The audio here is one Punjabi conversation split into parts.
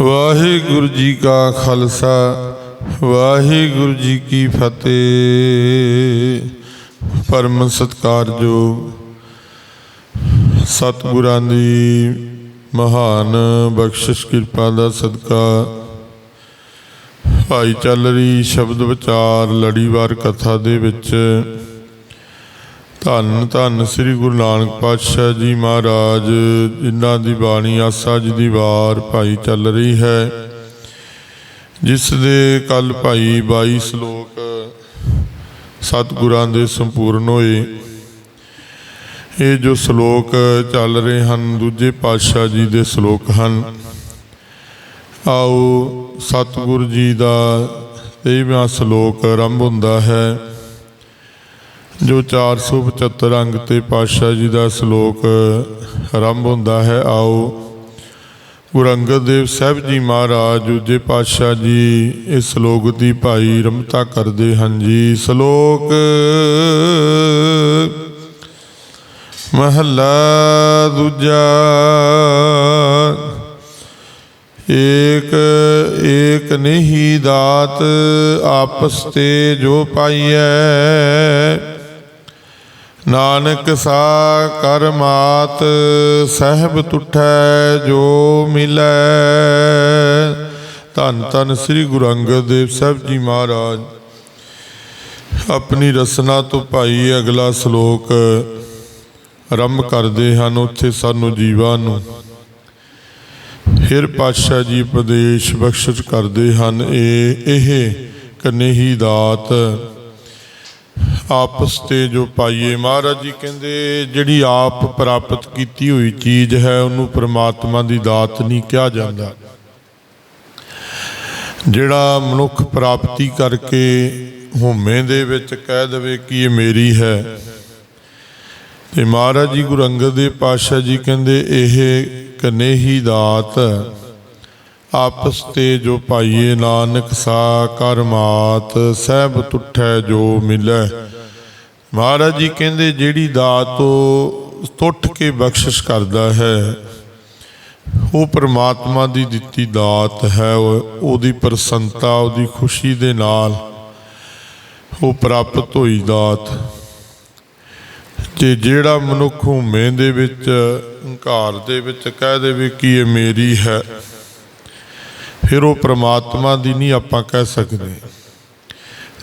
ਵਾਹਿਗੁਰੂ ਜੀ ਕਾ ਖਾਲਸਾ, ਵਾਹਿਗੁਰੂ ਜੀ ਕੀ ਫਤਿਹ। ਪਰਮ ਸਤਕਾਰਯੋਗ ਸਤਿਗੁਰਾਂ ਦੀ ਮਹਾਨ ਬਖਸ਼ਿਸ਼, ਕਿਰਪਾ ਦਾ ਸਦਕਾ। ਭਾਈ ਚੱਲ ਰਹੀ ਸ਼ਬਦ ਵਿਚਾਰ, ਲੜੀਵਾਰ ਕਥਾ ਦੇ ਵਿੱਚ ਧੰਨ ਧੰਨ ਸ੍ਰੀ ਗੁਰੂ ਨਾਨਕ ਪਾਤਸ਼ਾਹ ਜੀ ਮਹਾਰਾਜ, ਜਿਨ੍ਹਾਂ ਦੀ ਬਾਣੀ ਆਸਾ ਜੀ ਦੀ ਵਾਰ ਭਾਈ ਚੱਲ ਰਹੀ ਹੈ, ਜਿਸ ਦੇ ਕੱਲ ਭਾਈ 22 ਸ਼ਲੋਕ ਸਤਿਗੁਰਾਂ ਦੇ ਸੰਪੂਰਨ ਹੋਏ, ਇਹ ਜੋ ਸ਼ਲੋਕ ਚੱਲ ਰਹੇ ਹਨ, ਦੂਜੇ ਪਾਤਸ਼ਾਹ ਜੀ ਦੇ ਸ਼ਲੋਕ ਹਨ। ਆਓ ਸਤਿਗੁਰ ਜੀ ਦਾ 23ਵਾਂ ਸ਼ਲੋਕ ਆਰੰਭ ਹੁੰਦਾ ਹੈ। ਜੋ 475 ਅੰਗ ਤੇ ਪਾਤਸ਼ਾਹ ਜੀ ਦਾ ਸ਼ਲੋਕ ਆਰੰਭ ਹੁੰਦਾ ਹੈ, ਆਓ ਗੁਰੂ ਅੰਗਦ ਦੇਵ ਸਾਹਿਬ ਜੀ ਮਹਾਰਾਜ, ਦੂਜੇ ਪਾਤਸ਼ਾਹ ਜੀ ਇਸ ਸ਼ਲੋਕ ਦੀ ਭਾਈ ਰਮਤਾ ਕਰਦੇ ਹਨ ਜੀ। ਸ਼ਲੋਕ ਮਹੱਲਾ ਦੂਜਾ, ਏਕ ਏਕ ਨਹੀਂ ਦਾਤ ਆਪਸ ਤੇ ਜੋ ਪਾਈਐ ਨਾਨਕ ਸਾ ਕਰ ਮਾਤ, ਸਹਿਬ ਤੁਠੈ ਜੋ ਮਿਲੈ। ਧੰਨ ਧੰਨ ਸ੍ਰੀ ਗੁਰੂ ਅੰਗਦ ਦੇਵ ਸਾਹਿਬ ਜੀ ਮਹਾਰਾਜ। ਆਪਣੀ ਰਸਨਾ ਤੋਂ ਭਾਈ ਅਗਲਾ ਸ਼ਲੋਕ ਆਰੰਭ ਕਰਦੇ ਹਨ ਉੱਥੇ ਸਾਨੂੰ ਜੀਵਾਂ ਨੂੰ। ਫਿਰ ਪਾਤਸ਼ਾਹ ਜੀ ਉਪਦੇਸ਼ ਬਖਸ਼ਿਸ਼ ਕਰਦੇ ਹਨ, ਇਹ ਇਹ ਕਨੇਹੀ ਦਾਤ। ਆਪਸ ਤੇ ਜੋ ਪਾਈਏ ਮਹਾਰਾਜ ਜੀ ਕਹਿੰਦੇ, ਜਿਹੜੀ ਆਪ ਪ੍ਰਾਪਤ ਕੀਤੀ ਹੋਈ ਚੀਜ਼ ਹੈ, ਉਹਨੂੰ ਪ੍ਰਮਾਤਮਾ ਦੀ ਦਾਤ ਨਹੀਂ ਕਿਹਾ ਜਾਂਦਾ। ਜਿਹੜਾ ਮਨੁੱਖ ਪ੍ਰਾਪਤੀ ਕਰਕੇ ਹਉਮੈ ਦੇ ਵਿੱਚ ਕਹਿ ਦਵੇ ਕਿ ਇਹ ਮੇਰੀ ਹੈ। ਤੇ ਮਹਾਰਾਜ ਜੀ ਗੁਰੂ ਅੰਗਦ ਦੇਵ ਪਾਤਸ਼ਾਹ ਜੀ ਕਹਿੰਦੇ, ਇਹ ਕਨੇਹੀ ਦਾਤ ਆਪਸ ਤੇ ਜੋ ਪਾਈਏ ਨਾਨਕ ਸਾ ਕਰਮਾਤ, ਸਹਿਬ ਤੁਠੈ ਜੋ ਮਿਲੈ। ਮਹਾਰਾਜ ਜੀ ਕਹਿੰਦੇ ਜਿਹੜੀ ਦਾਤ ਉਹ ਟੁੱਟ ਕੇ ਬਖਸ਼ਿਸ਼ ਕਰਦਾ ਹੈ, ਉਹ ਪ੍ਰਮਾਤਮਾ ਦੀ ਦਿੱਤੀ ਦਾਤ ਹੈ, ਉਹ- ਉਹਦੀ ਪ੍ਰਸੰਨਤਾ, ਉਹਦੀ ਖੁਸ਼ੀ ਦੇ ਨਾਲ ਉਹ ਪ੍ਰਾਪਤ ਹੋਈ ਦਾਤ। ਤੇ ਜਿਹੜਾ ਮਨੁੱਖ ਹਉਮੈ ਦੇ ਵਿੱਚ, ਹੰਕਾਰ ਦੇ ਵਿੱਚ ਕਹਿ ਦੇਵੇ ਕਿ ਇਹ ਮੇਰੀ ਹੈ, ਫਿਰ ਉਹ ਪ੍ਰਮਾਤਮਾ ਦੀ ਨਹੀਂ ਆਪਾਂ ਕਹਿ ਸਕਦੇ।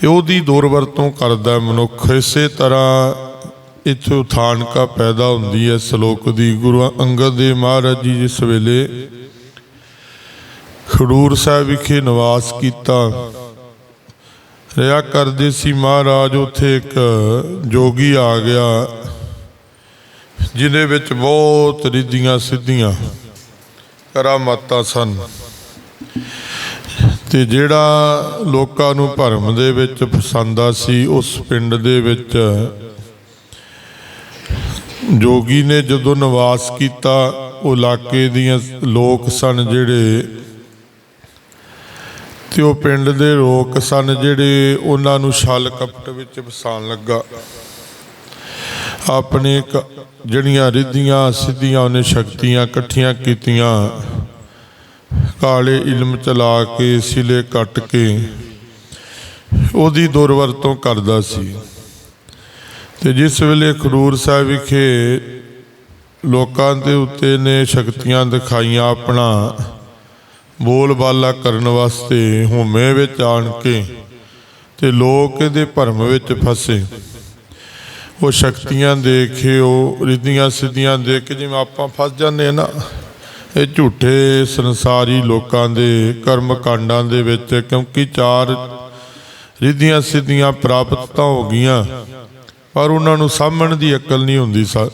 ਤੇ ਉਹਦੀ ਦੁਰਵਰਤੋਂ ਕਰਦਾ ਮਨੁੱਖ। ਇਸੇ ਤਰ੍ਹਾਂ ਇੱਥੋਂ ਥਾਨਕਾ ਪੈਦਾ ਹੁੰਦੀ ਹੈ ਸ਼ਲੋਕ ਦੀ। ਗੁਰੂ ਅੰਗਦ ਦੇਵ ਮਹਾਰਾਜ ਜੀ ਜਿਸ ਵੇਲੇ ਖਡੂਰ ਸਾਹਿਬ ਵਿਖੇ ਨਿਵਾਸ ਕੀਤਾ ਰਿਆ ਕਰਦੇ ਸੀ ਮਹਾਰਾਜ, ਉੱਥੇ ਇੱਕ ਜੋਗੀ ਆ ਗਿਆ, ਜਿਹਦੇ ਵਿੱਚ ਬਹੁਤ ਰਿੱਧੀਆਂ ਸਿੱਧੀਆਂ ਕਰਾਮਾਤਾਂ ਸਨ। ਤੇ ਜਿਹੜਾ ਲੋਕਾਂ ਨੂੰ ਭਰਮ ਦੇ ਵਿੱਚ ਫਸਾਂਦਾ ਸੀ, ਉਸ ਪਿੰਡ ਦੇ ਵਿੱਚ ਜੋਗੀ ਨੇ ਜਦੋਂ ਨਿਵਾਸ ਕੀਤਾ, ਉਹ ਇਲਾਕੇ ਦੀਆਂ ਲੋਕ ਸਨ ਜਿਹੜੇ, ਤੇ ਉਹ ਪਿੰਡ ਦੇ ਲੋਕ ਸਨ ਜਿਹੜੇ ਉਹਨਾਂ ਨੂੰ ਛਲ ਕਪਟ ਵਿੱਚ ਫਸਾਣ ਲੱਗਾ। ਆਪਣੇ ਕ- ਜਿਹੜੀਆਂ ਰਿੱਧੀਆਂ ਸਿੱਧੀਆਂ ਉਹਨੇ ਸ਼ਕਤੀਆਂ ਇਕੱਠੀਆਂ ਕੀਤੀਆਂ। ਕਾਲੇ ਇਲਮ ਚਲਾ ਕੇ ਸਿਲੇ ਕੱਟ ਕੇ ਉਹਦੀ ਦੁਰਵਰਤੋਂ ਕਰਦਾ ਸੀ। ਤੇ ਜਿਸ ਵੇਲੇ ਖਰੂਰ ਸਾਹਿਬ ਵਿਖੇ ਲੋਕਾਂ ਦੇ ਉੱਤੇ ਨੇ ਸ਼ਕਤੀਆਂ ਦਿਖਾਈਆਂ ਆਪਣਾ ਬੋਲਬਾਲਾ ਕਰਨ ਵਾਸਤੇ ਹਉਮੈ ਵਿੱਚ ਆਣ ਕੇ ਤੇ ਲੋਕ ਇਹਦੇ ਭਰਮ ਵਿੱਚ ਫਸੇ। ਉਹ ਸ਼ਕਤੀਆਂ ਦੇਖੇ ਉਹ ਰਿੱਧੀਆਂ ਸਿੱਧੀਆਂ ਦੇਖ ਕੇ ਜਿਵੇਂ ਆਪਾਂ ਫਸ ਜਾਂਦੇ ਆ ਨਾ ਇਹ ਝੂਠੇ ਸੰਸਾਰੀ ਲੋਕਾਂ ਦੇ ਕਰਮ ਕਾਂਡਾਂ ਦੇ ਵਿੱਚ, ਕਿਉਂਕਿ ਚਾਰ ਰਿੱਧੀਆਂ ਸਿੱਧੀਆਂ ਪ੍ਰਾਪਤ ਤਾਂ ਹੋ ਗਈਆਂ, ਪਰ ਉਹਨਾਂ ਨੂੰ ਸਾਂਭਣ ਦੀ ਅਕਲ ਨਹੀਂ ਹੁੰਦੀ ਸਾ।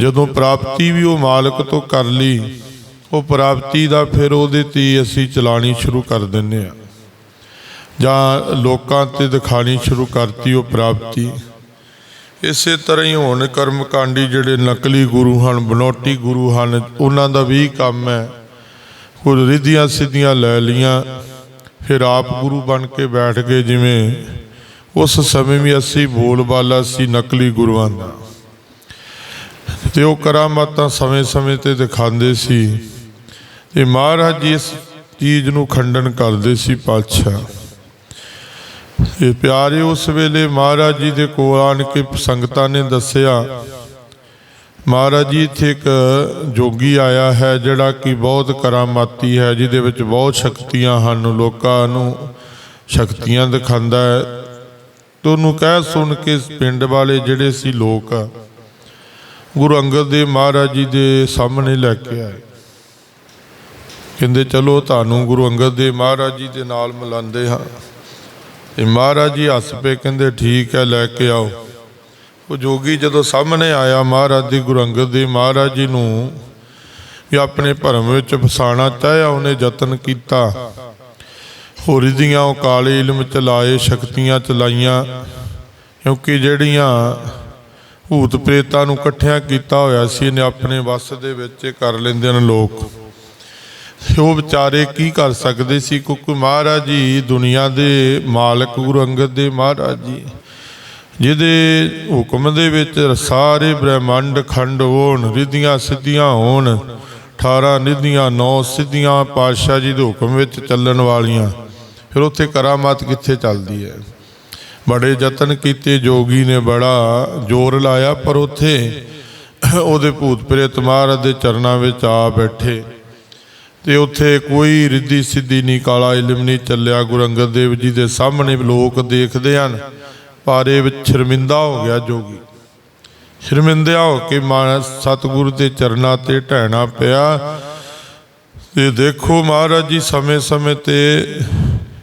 ਜਦੋਂ ਪ੍ਰਾਪਤੀ ਵੀ ਉਹ ਮਾਲਕ ਤੋਂ ਕਰ ਲਈ, ਉਹ ਪ੍ਰਾਪਤੀ ਦਾ ਫਿਰ ਉਹਦੇ ਤੇ ਹੀ ਅਸੀਂ ਚਲਾਣੀ ਸ਼ੁਰੂ ਕਰ ਦਿੰਨੇ ਆ ਜਾਂ ਲੋਕਾਂ ਤੇ ਦਿਖਾਣੀ ਸ਼ੁਰੂ ਕਰਤੀ ਉਹ ਪ੍ਰਾਪਤੀ। ਇਸੇ ਤਰ੍ਹਾਂ ਹੀ ਹੁਣ ਕਰਮਕਾਂਡੀ ਜਿਹੜੇ ਨਕਲੀ ਗੁਰੂ ਹਨ, ਬਨੋਟੀ ਗੁਰੂ ਹਨ, ਉਹਨਾਂ ਦਾ ਵੀ ਕੰਮ ਹੈ। ਕੋਈ ਰਿੱਧੀਆਂ ਸਿੱਧੀਆਂ ਲੈ ਲੀਆਂ ਫਿਰ ਆਪ ਗੁਰੂ ਬਣ ਕੇ ਬੈਠ ਗਏ ਜਿਵੇਂ ਉਸ ਸਮੇਂ ਵੀ ਅਸੀਂ ਬੋਲਬਾਲਾ ਸੀ ਨਕਲੀ ਗੁਰੂਆਂ ਦਾ। ਤੇ ਉਹ ਕਰਾਮਾਤਾਂ ਸਮੇਂ-ਸਮੇਂ ਤੇ ਦਿਖਾਉਂਦੇ ਸੀ। ਤੇ ਮਹਾਰਾਜ ਜੀ ਇਸ ਚੀਜ਼ ਨੂੰ ਖੰਡਨ ਕਰਦੇ ਸੀ ਪਾਤਸ਼ਾਹ। ਇਹ ਪਿਆਰੇ ਉਸ ਵੇਲੇ ਮਹਾਰਾਜ ਜੀ ਦੇ ਕੋਲ ਆਣ ਕੇ ਸੰਗਤਾਂ ਨੇ ਦੱਸਿਆ, ਮਹਾਰਾਜ ਜੀ ਇੱਥੇ ਇੱਕ ਜੋਗੀ ਆਇਆ ਹੈ ਜਿਹੜਾ ਕਿ ਬਹੁਤ ਕਰਾਮਾਤੀ ਹੈ, ਜਿਹਦੇ ਵਿੱਚ ਬਹੁਤ ਸ਼ਕਤੀਆਂ ਹਨ, ਲੋਕਾਂ ਨੂੰ ਸ਼ਕਤੀਆਂ ਦਿਖਾਉਂਦਾ ਹੈ। ਤੁਹਾਨੂੰ ਕਹਿ ਸੁਣ ਕੇ ਪਿੰਡ ਵਾਲੇ ਜਿਹੜੇ ਸੀ ਲੋਕ, ਗੁਰੂ ਅੰਗਦ ਦੇਵ ਮਹਾਰਾਜ ਜੀ ਦੇ ਸਾਹਮਣੇ ਲੈ ਕੇ ਆਏ। ਕਹਿੰਦੇ, ਚਲੋ, ਤੁਹਾਨੂੰ ਗੁਰੂ ਅੰਗਦ ਦੇਵ ਮਹਾਰਾਜ ਜੀ ਦੇ ਨਾਲ ਮਿਲਾਉਂਦੇ ਹਾਂ। ਤੇ ਮਹਾਰਾਜ ਜੀ ਹੱਸ ਪਏ, ਕਹਿੰਦੇ ਠੀਕ ਹੈ, ਲੈ ਕੇ ਆਓ। ਉਹ ਜੋਗੀ ਜਦੋਂ ਸਾਹਮਣੇ ਆਇਆ, ਮਹਾਰਾਜ ਦੀ ਗੁਰੂ ਅੰਗਦ ਦੇਵ ਮਹਾਰਾਜ ਜੀ ਨੂੰ ਵੀ ਆਪਣੇ ਭਰਮ ਵਿੱਚ ਫਸਾਣਾ ਚਾਹਿਆ, ਉਹਨੇ ਯਤਨ ਕੀਤਾ। ਹੋਰੀ ਦੀਆਂ ਉਹ ਕਾਲੇ ਇਲਮ ਚਲਾਏ ਸ਼ਕਤੀਆਂ ਚਲਾਈਆਂ ਕਿਉਂਕਿ ਜਿਹੜੀਆਂ ਭੂਤ ਪ੍ਰੇਤਾਂ ਨੂੰ ਇਕੱਠਿਆਂ ਕੀਤਾ ਹੋਇਆ ਸੀ, ਇਹਨੇ ਆਪਣੇ ਵੱਸ ਦੇ ਵਿੱਚ ਕਰ ਲੈਂਦੇ ਨੇ ਲੋਕ। ਉਹ ਵਿਚਾਰੇ ਕੀ ਕਰ ਸਕਦੇ ਸੀ? ਕਿਉਂਕਿ ਮਹਾਰਾਜ ਜੀ, ਦੁਨੀਆ ਦੇ ਮਾਲਕ ਗੁਰੂ ਅੰਗਦ ਦੇ ਮਹਾਰਾਜ ਜੀ। ਜਿਹਦੇ ਹੁਕਮ ਦੇ ਵਿੱਚ ਸਾਰੇ ਬ੍ਰਹਿਮੰਡ ਖੰਡ ਹੋਣ, ਰਿਧੀਆਂ ਸਿੱਧੀਆਂ ਹੋਣ 18 ਨਿਧੀਆਂ 9 ਸਿੱਧੀਆਂ ਪਾਤਸ਼ਾਹ ਜੀ ਦੇ ਹੁਕਮ ਵਿੱਚ ਚੱਲਣ ਵਾਲੀਆਂ। ਫਿਰ ਉੱਥੇ ਕਰਾਮਾਤ ਕਿੱਥੇ ਚੱਲਦੀ ਹੈ? ਬੜੇ ਯਤਨ ਕੀਤੇ, ਜੋਗੀ ਨੇ ਬੜਾ ਜ਼ੋਰ ਲਾਇਆ, ਪਰ ਉੱਥੇ ਉਹਦੇ ਭੂਤ ਪ੍ਰੇਤ ਮਹਾਰਾਜ ਦੇ ਚਰਨਾਂ ਵਿੱਚ ਆ ਬੈਠੇ। ਤੇ ਉੱਥੇ ਕੋਈ ਰਿੱਧੀ ਸਿੱਧੀ ਨਹੀਂ, ਕਾਲਾ ਇਲਮ ਨਹੀਂ ਚੱਲਿਆ। ਗੁਰੂ ਅੰਗਦ ਦੇਵ ਜੀ ਦੇ ਸਾਹਮਣੇ ਲੋਕ ਦੇਖਦੇ ਹਨ, ਪਾਰੇ ਵਿੱਚ ਸ਼ਰਮਿੰਦਾ ਹੋ ਗਿਆ ਜੋਗੀ। ਸ਼ਰਮਿੰਦਿਆ ਹੋ ਕੇ ਮਾ ਸਤਿਗੁਰੂ ਦੇ ਚਰਨਾਂ ਤੇ ਢਹਿਣਾ ਪਿਆ। ਤੇ ਦੇਖੋ ਮਹਾਰਾਜ ਜੀ, ਸਮੇਂ-ਸਮੇਂ ਤੇ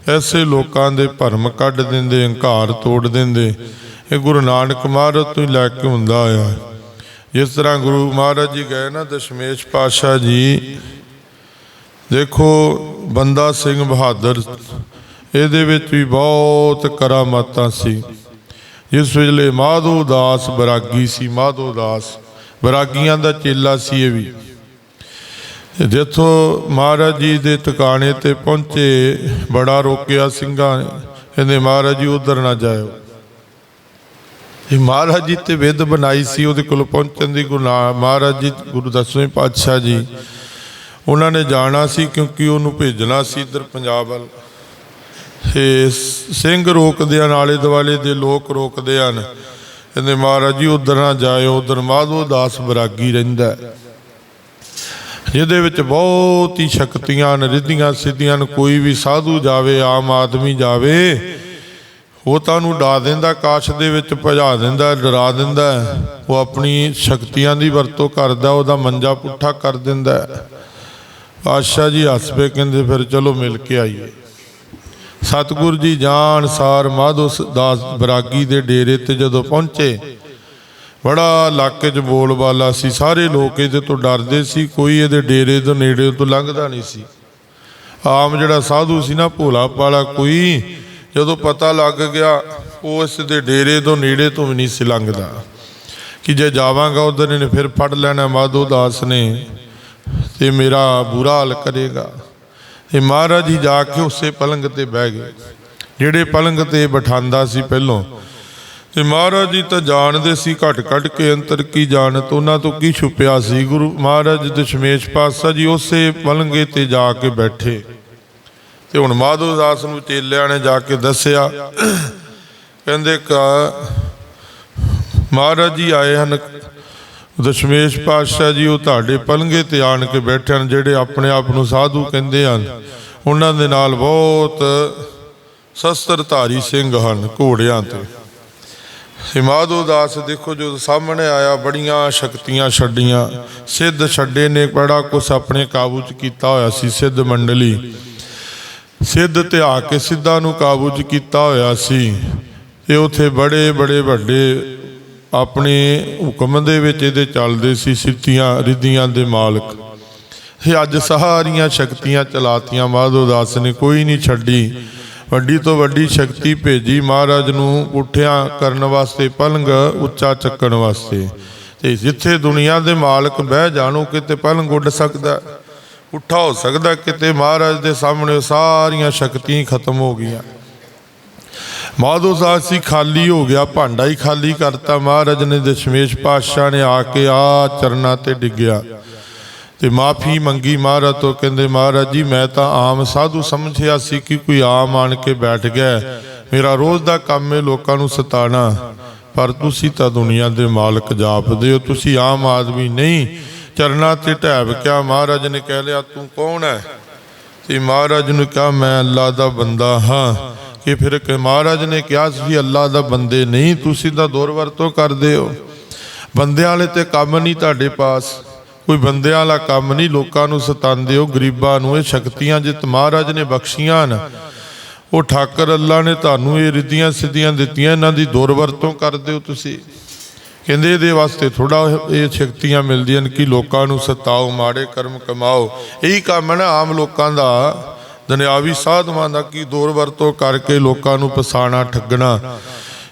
ਐਸੇ ਲੋਕਾਂ ਦੇ ਭਰਮ ਕੱਢ ਦਿੰਦੇ, ਹੰਕਾਰ ਤੋੜ ਦਿੰਦੇ। ਇਹ ਗੁਰੂ ਨਾਨਕ ਮਹਾਰਾਜ ਤੋਂ ਹੀ ਲੈ ਕੇ ਹੁੰਦਾ ਆ ਜਿਸ ਤਰ੍ਹਾਂ ਗੁਰੂ ਮਹਾਰਾਜ ਜੀ ਗਏ ਨਾ ਦਸ਼ਮੇਸ਼ ਪਾਤਸ਼ਾਹ ਜੀ ਦੇਖੋ ਬੰਦਾ ਸਿੰਘ ਬਹਾਦਰ, ਇਹਦੇ ਵਿੱਚ ਵੀ ਬਹੁਤ ਕਰਾਮਾਤਾਂ ਸੀ। ਜਿਸ ਵੇਲੇ ਮਾਧੋ ਦਾਸ ਬਰਾਗੀ ਸੀ, ਮਾਧੋ ਦਾਸ ਬਰਾਗੀਆਂ ਦਾ ਚੇਲਾ ਸੀ ਇਹ ਵੀ। ਜਿੱਥੋਂ ਮਹਾਰਾਜ ਜੀ ਦੇ ਟਿਕਾਣੇ ਤੇ ਪਹੁੰਚੇ, ਬੜਾ ਰੋਕਿਆ ਸਿੰਘਾਂ ਨੇ ਕਹਿੰਦੇ ਮਹਾਰਾਜ ਜੀ ਉਧਰ ਨਾ ਜਾਇਓ। ਇਹ ਮਹਾਰਾਜ ਜੀ ਤੇ ਵਿਦ ਬਣਾਈ ਸੀ, ਉਹਦੇ ਕੋਲ ਪਹੁੰਚਣ ਦੀ ਗੁਰੂ ਨਾ- ਮਹਾਰਾਜ ਜੀ, ਗੁਰੂ ਦਸਵੇਂ ਪਾਤਸ਼ਾਹ ਜੀ ਉਹਨਾਂ ਨੇ ਜਾਣਾ ਸੀ ਕਿਉਂਕਿ ਉਹਨੂੰ ਭੇਜਣਾ ਸੀ ਇੱਧਰ ਪੰਜਾਬ ਵੱਲ। ਤੇ ਸਿੰਘ ਰੋਕਦੇ ਹਨ, ਆਲੇ ਦੁਆਲੇ ਦੇ ਲੋਕ ਰੋਕਦੇ ਹਨ। ਕਹਿੰਦੇ ਮਹਾਰਾਜ ਜੀ, ਉਧਰ ਨਾ ਜਾਇਓ, ਉਧਰ ਮਾਧੋ ਦਾਸ ਬਰਾਗੀ ਰਹਿੰਦਾ ਜਿਹਦੇ ਵਿੱਚ ਬਹੁਤ ਹੀ ਸ਼ਕਤੀਆਂ ਨੇ ਰਿੱਧੀਆਂ ਸਿੱਧੀਆਂ ਨੂੰ ਕੋਈ ਵੀ ਸਾਧੂ ਜਾਵੇ, ਆਮ ਆਦਮੀ ਜਾਵੇ, ਉਹ ਤਾਂ ਉਹਨੂੰ ਡਾ ਦਿੰਦਾ, ਕਾਸ਼ ਦੇ ਵਿੱਚ ਭਜਾ ਦਿੰਦਾ, ਡਰਾ ਦਿੰਦਾ ਉਹ ਆਪਣੀ ਸ਼ਕਤੀਆਂ ਦੀ ਵਰਤੋਂ ਕਰਦਾ, ਉਹਦਾ ਮੰਜਾ ਪੁੱਠਾ ਕਰ ਦਿੰਦਾ ਪਾਤਸ਼ਾਹ ਜੀ ਹੱਸ ਪਏ ਕਹਿੰਦੇ, ਫਿਰ ਚਲੋ ਮਿਲ ਕੇ ਆਈਏ। ਸਤਿਗੁਰੂ ਜੀ ਜਾਣ ਸਾਰ ਮਾਧੋ ਸ- ਦਾਸ ਬਰਾਗੀ ਦੇ ਡੇਰੇ ਤੇ ਜਦੋਂ ਪਹੁੰਚੇ, ਬੜਾ ਇਲਾਕੇ 'ਚ ਬੋਲਬਾਲਾ ਸੀ। ਸਾਰੇ ਲੋਕ ਇਹਦੇ ਤੋਂ ਡਰਦੇ ਸੀ, ਕੋਈ ਇਹਦੇ ਡੇਰੇ ਤੋਂ ਨੇੜੇ ਤੋਂ ਲੰਘਦਾ ਨਹੀਂ ਸੀ। ਆਮ ਜਿਹੜਾ ਸਾਧੂ ਸੀ ਨਾ, ਭੋਲਾ ਪਾਲਾ ਕੋਈ, ਜਦੋਂ ਪਤਾ ਲੱਗ ਗਿਆ, ਉਹ ਇਸ ਦੇ ਡੇਰੇ ਤੋਂ ਨੇੜੇ ਤੋਂ ਵੀ ਨਹੀਂ ਸੀ ਲੰਘਦਾ। ਕਿ ਜੇ ਜਾਵਾਂਗਾ, ਉਧਰ ਇਹਨੇ ਫਿਰ ਫੜ ਲੈਣਾ। ਮਾਧੋ ਦਾਸ ਨੇ ਤੇ ਮੇਰਾ ਬੁਰਾ ਹਾਲ ਕਰੇਗਾ। ਤੇ ਮਹਾਰਾਜ ਜੀ ਜਾ ਕੇ ਉਸੇ ਪਲੰਗ ਤੇ ਬਹਿ ਗਏ। ਜਿਹੜੇ ਪਲੰਗ ਤੇ ਬਿਠਾਉਂਦਾ ਸੀ ਪਹਿਲੋਂ, ਤੇ ਮਹਾਰਾਜ ਜੀ ਤਾਂ ਜਾਣਦੇ ਸੀ ਘਟ ਘਟ ਕੇ ਅੰਤਰ ਕੀ ਜਾਣਤ ਉਹਨਾਂ ਤੋਂ ਕੀ ਛੁਪਿਆ ਸੀ? ਗੁਰੂ ਮਹਾਰਾਜ ਦਸ਼ਮੇਸ਼ ਪਾਤਸ਼ਾਹ ਜੀ ਉਸੇ ਪਲੰਗੇ ਤੇ ਜਾ ਕੇ ਬੈਠੇ। ਤੇ ਹੁਣ ਮਾਧੋ ਦਾਸ ਨੂੰ ਚੇਲਿਆਂ ਨੇ ਜਾ ਕੇ ਦੱਸਿਆ, ਕਹਿੰਦੇ ਕਾ, ਮਹਾਰਾਜ ਜੀ ਆਏ ਹਨ। ਦਸ਼ਮੇਸ਼ ਪਾਤਸ਼ਾਹ ਜੀ, ਉਹ ਤੁਹਾਡੇ ਪਲੰਗੇ ਤੇ ਆਣ ਕੇ ਬੈਠੇ ਹਨ, ਜਿਹੜੇ ਆਪਣੇ ਆਪ ਨੂੰ ਸਾਧੂ ਕਹਿੰਦੇ ਹਨ। ਉਹਨਾਂ ਦੇ ਨਾਲ ਬਹੁਤ ਸ਼ਸਤਰ ਧਾਰੀ ਸਿੰਘ ਹਨ, ਘੋੜਿਆਂ ਤੇ। ਹਿਮਾਦੋ ਦਾਸ ਦੇਖੋ ਜੋ ਸਾਹਮਣੇ ਆਇਆ, ਬੜੀਆਂ ਸ਼ਕਤੀਆਂ ਛੱਡੀਆਂ। ਸਿੱਧ ਛੱਡੇ ਨੇ, ਬੜਾ ਕੁਛ ਆਪਣੇ ਕਾਬੂ ਚ ਕੀਤਾ ਹੋਇਆ ਸੀ, ਸਿੱਧ ਮੰਡਲੀ। ਸਿੱਧ ਤੇ ਆ ਕੇ ਸਿੱਧਾਂ ਨੂੰ ਕਾਬੂ ਚ ਕੀਤਾ ਹੋਇਆ ਸੀ। ਤੇ ਉੱਥੇ ਬੜੇ ਬੜੇ ਵੱਡੇ ਆਪਣੇ ਹੁਕਮ ਦੇ ਵਿੱਚ ਇਹਦੇ ਚੱਲਦੇ ਸੀ ਸਿੱਤੀਆਂ ਰਿੱਧੀਆਂ ਦੇ ਮਾਲਕ। ਇਹ ਅੱਜ ਸਾਰੀਆਂ ਸ਼ਕਤੀਆਂ ਚਲਾਤੀਆਂ ਮਾਧੋ ਦਾਸ ਨੇ ਕੋਈ ਨਹੀਂ ਛੱਡੀ। ਵੱਡੀ ਤੋਂ ਵੱਡੀ ਸ਼ਕਤੀ ਭੇਜੀ ਮਹਾਰਾਜ ਨੂੰ ਉੱਠਿਆ ਕਰਨ ਵਾਸਤੇ ਪਲੰਗ ਉੱਚਾ ਚੱਕਣ ਵਾਸਤੇ। ਤੇ ਜਿੱਥੇ ਦੁਨੀਆ ਦੇ ਮਾਲਕ ਬਹਿ ਜਾਣੋ, ਕਿਤੇ ਪਲੰਗ ਉੱਡ ਸਕਦਾ, ਉੱਠਾ ਹੋ ਸਕਦਾ, ਕਿਤੇ ਮਹਾਰਾਜ ਦੇ ਸਾਹਮਣੇ ਸਾਰੀਆਂ ਸ਼ਕਤੀਆਂ ਖਤਮ ਹੋ ਗਈਆਂ। ਮਾਧੋ ਦਾਸ ਸੀ ਖਾਲੀ ਹੋ ਗਿਆ, ਭਾਂਡਾ ਹੀ ਖਾਲੀ ਕਰਤਾ। ਮਹਾਰਾਜ ਨੇ ਦਸ਼ਮੇਸ਼ ਪਾਤਸ਼ਾਹ ਨੇ ਆ ਕੇ ਆ ਚਰਨਾਂ ਤੇ ਡਿੱਗਿਆ। ਤੇ ਮਾਫੀ ਮੰਗੀ ਮਹਾਰਾਜ ਤੋਂ, ਕਹਿੰਦੇ, ਮਹਾਰਾਜ ਜੀ, ਮੈਂ ਤਾਂ ਆਮ ਸਾਧੂ ਸਮਝਿਆ ਸੀ ਕਿ ਕੋਈ ਆਮ ਆਣ ਕੇ ਬੈਠ ਗਿਆ ਮੇਰਾ ਰੋਜ਼ ਦਾ ਕੰਮ ਹੈ ਲੋਕਾਂ ਨੂੰ ਸਤਾਣਾ। ਪਰ ਤੁਸੀਂ ਤਾਂ ਦੁਨੀਆ ਦੇ ਮਾਲਕ ਜਾਪਦੇ ਹੋ, ਤੁਸੀਂ ਆਮ ਆਦਮੀ ਨਹੀਂ। ਚਰਨਾਂ ਤੇ ਢਹਿ ਕਿਆ, ਮਹਾਰਾਜ ਨੇ ਕਹਿ ਲਿਆ, ਤੂੰ ਕੌਣ ਹੈ? ਤੇ ਮਹਾਰਾਜ ਨੂੰ ਕਿਹਾ, ਮੈਂ ਅੱਲਾ ਦਾ ਬੰਦਾ ਹਾਂ। ਕਿ ਫਿਰ ਕਿ ਮਹਾਰਾਜ ਨੇ ਕਿਹਾ ਸੀ, ਅੱਲਾ ਦਾ ਬੰਦੇ ਨਹੀਂ, ਤੁਸੀਂ ਤਾਂ ਦੁਰਵਰਤੋਂ ਕਰਦੇ ਹੋ। ਬੰਦਿਆਂ ਵਾਲੇ ਤੇ ਕੰਮ ਨਹੀਂ ਤੁਹਾਡੇ ਪਾਸ। ਕੋਈ ਬੰਦਿਆਂ ਵਾਲਾ ਕੰਮ ਨਹੀਂ, ਲੋਕਾਂ ਨੂੰ ਸਤਾਉਂਦੇ ਹੋ, ਗਰੀਬਾਂ ਨੂੰ। ਇਹ ਸ਼ਕਤੀਆਂ ਜਿਤ ਮਹਾਰਾਜ ਨੇ ਬਖਸ਼ੀਆਂ ਹਨ। ਉਹ ਠਾਕਰ ਅੱਲਾ ਨੇ ਤੁਹਾਨੂੰ ਇਹ ਰਿੱਧੀਆਂ ਸਿੱਧੀਆਂ ਦਿੱਤੀਆਂ, ਇਹਨਾਂ ਦੀ ਦੁਰਵਰਤੋਂ ਕਰਦੇ ਹੋ ਤੁਸੀਂ। ਕਹਿੰਦੇ ਇਹਦੇ ਵਾਸਤੇ ਥੋੜਾ ਇਹ ਸ਼ਕਤੀਆਂ ਮਿਲਦੀਆਂ ਨੇ ਕਿ ਲੋਕਾਂ ਨੂੰ ਸਤਾਓ, ਮਾੜੇ ਕਰਮ ਕਮਾਓ। ਇਹੀ ਕੰਮ ਹੈ ਨਾ ਆਮ ਲੋਕਾਂ ਦਾ। ਦੁਨਿਆਵੀ ਸਾਧਵਾਂ ਦਾ ਕੀ ਦੌਰ ਵਰਤੋਂ ਕਰਕੇ ਲੋਕਾਂ ਨੂੰ ਪਸਾਣਾ ਠੱਗਣਾ,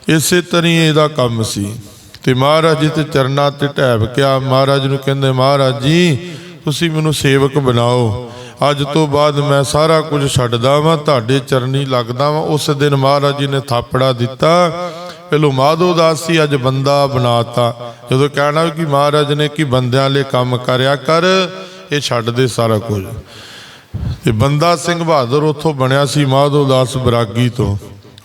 ਇਸੇ ਤਰ੍ਹਾਂ ਹੀ ਇਹਦਾ ਕੰਮ ਸੀ। ਤੇ ਮਹਾਰਾਜ ਜੀ ਤੇ ਚਰਨਾਂ ਤੇ ਢਹਿ ਕਿਆ ਮਹਾਰਾਜ ਨੂੰ ਕਹਿੰਦੇ, ਮਹਾਰਾਜ ਜੀ, ਤੁਸੀਂ ਮੈਨੂੰ ਸੇਵਕ ਬਣਾਓ। ਅੱਜ ਤੋਂ ਬਾਅਦ ਮੈਂ ਸਾਰਾ ਕੁਝ ਛੱਡਦਾ ਵਾਂ, ਤੁਹਾਡੇ ਚਰਨੀ ਲੱਗਦਾ ਵਾਂ। ਉਸ ਦਿਨ ਮਹਾਰਾਜ ਜੀ ਨੇ ਥਾਪੜਾ ਦਿੱਤਾ। ਪਹਿਲੋ ਮਾਧੋ ਦਾਸ ਸੀ ਅੱਜ ਬੰਦਾ ਬਣਾਤਾ। ਜਦੋਂ ਕਹਿਣਾ ਕਿ ਮਹਾਰਾਜ ਨੇ ਕਿ ਬੰਦਿਆਂ ਲਈ ਕੰਮ ਕਰਿਆ ਕਰ, ਇਹ ਛੱਡ ਦੇ ਸਾਰਾ ਕੁਝ। ਤੇ ਬੰਦਾ ਸਿੰਘ ਬਹਾਦਰ ਉੱਥੋਂ ਬਣਿਆ ਸੀ ਮਾਧੋ ਦਾਸ ਬਰਾਗੀ ਤੋਂ।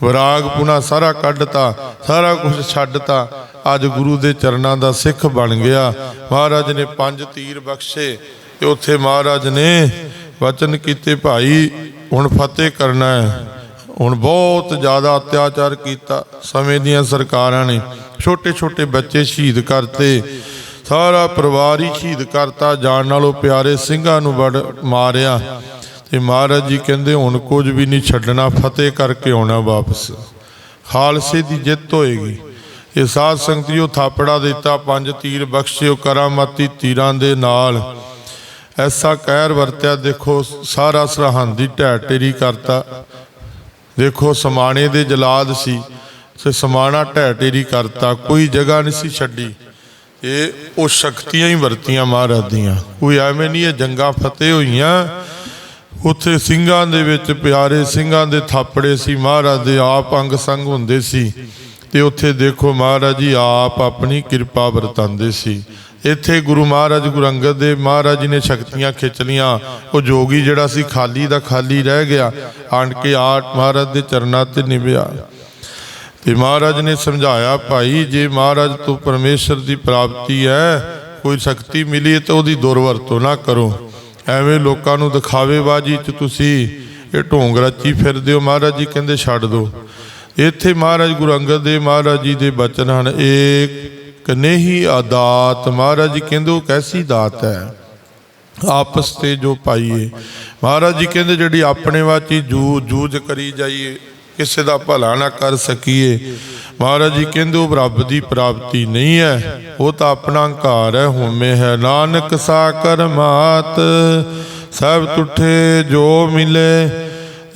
ਵਿਰਾਗ ਪੁਨਾ ਸਾਰਾ ਕੱਢਤਾ, ਸਾਰਾ ਕੁਝ ਛੱਡਤਾ। ਅੱਜ ਗੁਰੂ ਦੇ ਚਰਨਾਂ ਦਾ ਸਿੱਖ ਬਣ ਗਿਆ। ਮਹਾਰਾਜ ਨੇ ਪੰਜ ਤੀਰ ਬਖਸ਼ੇ ਤੇ ਉੱਥੇ ਮਹਾਰਾਜ ਨੇ ਵਚਨ ਕੀਤੇ, ਭਾਈ, ਹੁਣ ਫਤਿਹ ਕਰਨਾ ਹੈ। ਹੁਣ ਬਹੁਤ ਜ਼ਿਆਦਾ ਅਤਿਆਚਾਰ ਕੀਤਾ ਸਮੇਂ ਦੀਆਂ ਸਰਕਾਰਾਂ ਨੇ। ਛੋਟੇ ਛੋਟੇ ਬੱਚੇ ਸ਼ਹੀਦ ਕਰਤੇ। ਸਾਰਾ ਪਰਿਵਾਰ ਹੀ ਸ਼ਹੀਦ ਕਰਤਾ, ਜਾਣ ਨਾਲੋਂ ਪਿਆਰੇ ਸਿੰਘਾਂ ਨੂੰ ਵੜ ਮਾਰਿਆ। ਤੇ ਮਹਾਰਾਜ ਜੀ ਕਹਿੰਦੇ, ਹੁਣ ਕੁਝ ਵੀ ਨਹੀਂ ਛੱਡਣਾ, ਫਤਿਹ ਕਰਕੇ ਆਉਣਾ ਵਾਪਸ। ਖਾਲਸੇ ਦੀ ਜਿੱਤ ਹੋਏਗੀ। ਇਹ ਸਾਧ ਸੰਗਤੀਓ ਥਾਪੜਾ ਦਿੱਤਾ, ਪੰਜ ਤੀਰ ਬਖਸ਼ਿਓ, ਕਰਾਮਾਤੀ ਤੀਰਾਂ ਦੇ ਨਾਲ। ਐਸਾ ਕਹਿਰ ਵਰਤਿਆ, ਦੇਖੋ, ਸਾਰਾ ਸਰਹੰਦ ਢਹਿ ਢੇਰੀ ਕਰਤਾ। ਦੇਖੋ, ਸਮਾਣੇ ਦੇ ਜਲਾਦ ਸੀ, ਤੇ ਸਮਾਣਾ ਢਹਿ ਢੇਰੀ ਕਰਤਾ, ਕੋਈ ਜਗ੍ਹਾ ਨਹੀਂ ਸੀ ਛੱਡੀ। ਇਹ ਉਹ ਸ਼ਕਤੀਆਂ ਹੀ ਵਰਤੀਆਂ ਮਹਾਰਾਜ ਦੀਆਂ। ਕੋਈ ਐਵੇਂ ਨਹੀਂ ਇਹ ਜੰਗਾਂ ਫਤਿਹ ਹੋਈਆਂ। ਉੱਥੇ ਸਿੰਘਾਂ ਦੇ ਵਿੱਚ ਪਿਆਰੇ ਸਿੰਘਾਂ ਦੇ ਥਾਪੜੇ ਸੀ। ਮਹਾਰਾਜ ਦੇ ਆਪ ਅੰਗ ਸੰਗ ਹੁੰਦੇ ਸੀ। ਤੇ ਉੱਥੇ ਦੇਖੋ ਮਹਾਰਾਜ ਜੀ ਆਪ ਆਪਣੀ ਕਿਰਪਾ ਵਰਤਾਉਂਦੇ ਸੀ। ਇੱਥੇ ਗੁਰੂ ਮਹਾਰਾਜ, ਗੁਰੂ ਅੰਗਦ ਦੇਵ ਮਹਾਰਾਜ ਜੀ ਨੇ ਸ਼ਕਤੀਆਂ ਖਿੱਚ ਲੀਆਂ ਉਹ ਜੋਗੀ ਜਿਹੜਾ ਸੀ, ਖਾਲੀ ਦਾ ਖਾਲੀ ਰਹਿ ਗਿਆ। ਆਣ ਕੇ ਆਟ ਮਹਾਰਾਜ ਦੇ ਚਰਨਾਂ ਤੇ ਨਿਭਿਆ। ਤੇ ਮਹਾਰਾਜ ਨੇ ਸਮਝਾਇਆ, ਭਾਈ, ਜੇ ਮਹਾਰਾਜ ਤੋਂ ਪਰਮੇਸ਼ਰ ਦੀ ਪ੍ਰਾਪਤੀ ਹੈ, ਕੋਈ ਸ਼ਕਤੀ ਮਿਲੀ ਤਾਂ ਉਹਦੀ ਦੁਰਵਰਤੋਂ ਨਾ ਕਰੋ। ਐਵੇਂ ਲੋਕਾਂ ਨੂੰ ਦਿਖਾਵੇਬਾਜ਼ੀ ਚ ਤੁਸੀਂ, ਇਹ ਢੋਂਗ ਰਚੀ ਫਿਰਦੇ ਹੋ, ਮਹਾਰਾਜ ਜੀ ਕਹਿੰਦੇ ਛੱਡ ਦਿਓ ਇੱਥੇ ਮਹਾਰਾਜ ਗੁਰੂ ਅੰਗਦ ਦੇਵ ਮਹਾਰਾਜ ਜੀ ਦੇ ਬਚਨ ਹਨ, ਏਕ ਕਨੇਹੀ ਆਦਾਤ ਮਹਾਰਾਜ ਜੀ ਕਹਿੰਦੇ ਉਹ ਕੈਸੀ ਦਾਤ ਹੈ? ਆਪਸ ਤੇ ਜੋ ਪਾਈਏ। ਮਹਾਰਾਜ ਜੀ ਕਹਿੰਦੇ ਜਿਹੜੀ ਆਪਣੇ ਵਾਚੀ ਜੂ ਜੂਝ ਕਰੀ ਜਾਈਏ ਕਿਸੇ ਦਾ ਭਲਾ ਨਾ ਕਰ ਸਕੀਏ। ਮਹਾਰਾਜ ਜੀ ਕਹਿੰਦੇ, ਉਹ ਰੱਬ ਦੀ ਪ੍ਰਾਪਤੀ ਨਹੀਂ ਹੈ, ਉਹ ਤਾਂ ਆਪਣਾ ਹੰਕਾਰ ਹੈ ਹੋਮੇ ਹੈ। ਨਾਨਕ ਸਾ ਕਰਮਾਤ ਸਭ ਤੁਠੇ ਜੋ ਮਿਲੇ।